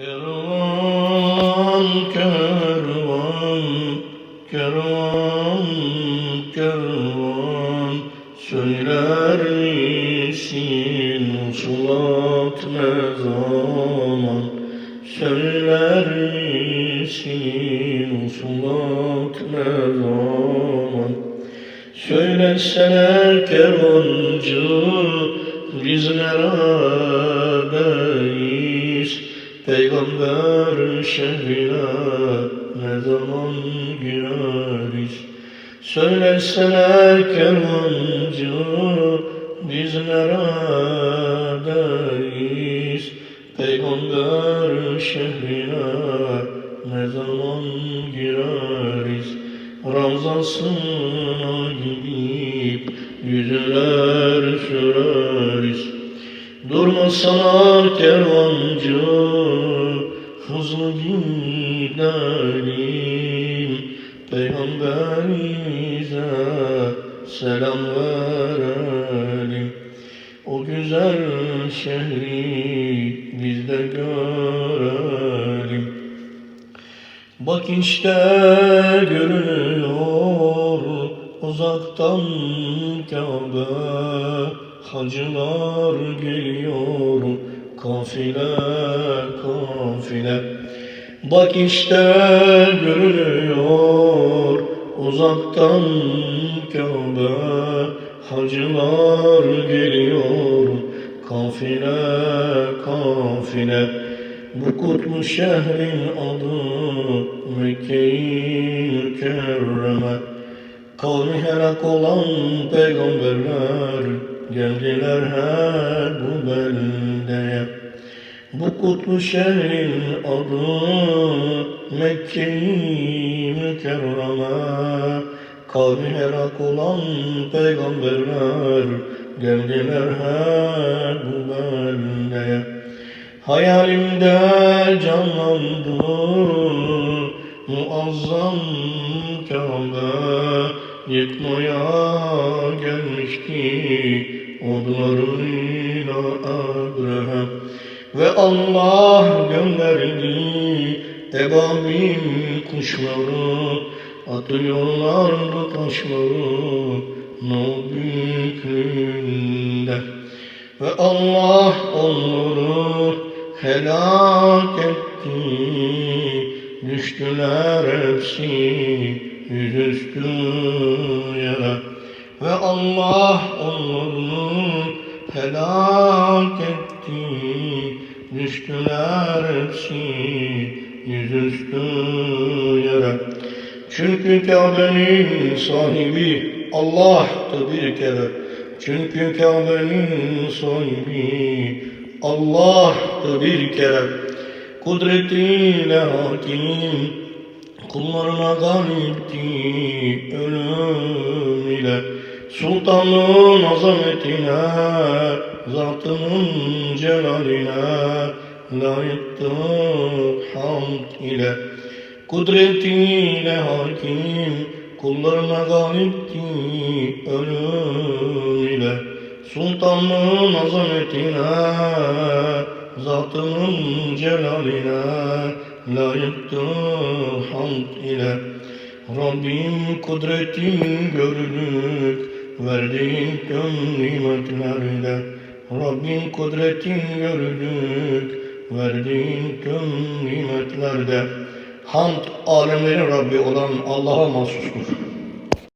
Kervan, kervan, kervan, kervan. Söyler misin usulat ne zaman? Söyler misin usulat ne zaman? Söylesene kervancı biz neredeyiz Peygamber şehrine ne zaman gireriz Söylesene kervancı biz neredeyiz? Peygamber şehrine ne zaman gireriz Ravzasına gidip yüzler süreriz Durmasana kervancı hızlı gidelim. Peygamberimize selam verelim. O güzel şehri biz de görelim. Bak işte görünüyor uzaktan Kabe Hacılar geliyor kafile kafile Bak işte görünüyor uzaktan Kabe Hacılar geliyor kafile kafile bu kutlu şehrin adı Mekke-i Mükerreme Kavmi helak olan peygamberler Geldiler her bu beldeye Bu kutlu şehrin adı Mekke-i Mükerreme. Kavmi helak olan peygamberler Geldiler her bu beldeye Hayalimde canlandı muazzam Kabe Yıkmaya gelmişti odlarıyla Abraham. Ve Allah gönderdi ebabil kuşları Atıyorlardı taşları Nuh Ve Allah onları helak etti. Düştüler hepsi yüzüstü yere. Ve Allah Düştüler hepsi yüzüstü yere. Çünkü Kabe'nin sahibi Allah'tı bir kere. Çünkü Kabe'nin sahibi Allah'tı bir kere. Kudretiyle hakim Kullarına galipti ölüm ile. Sultanın azametine Zatının celaline Layıktı hamd ile. Kudretiyle hakim Kullarına galipti ölüm ile. Sultanın azametine Zatının celaline layıktı hamd ile. Rabbim kudretin görünük verdiğin tüm nimetlerle Rabbim kudretin görünük verdiğin tüm nimetlerde Hamd alemlerin Rabbi olan Allah'a mahsustur.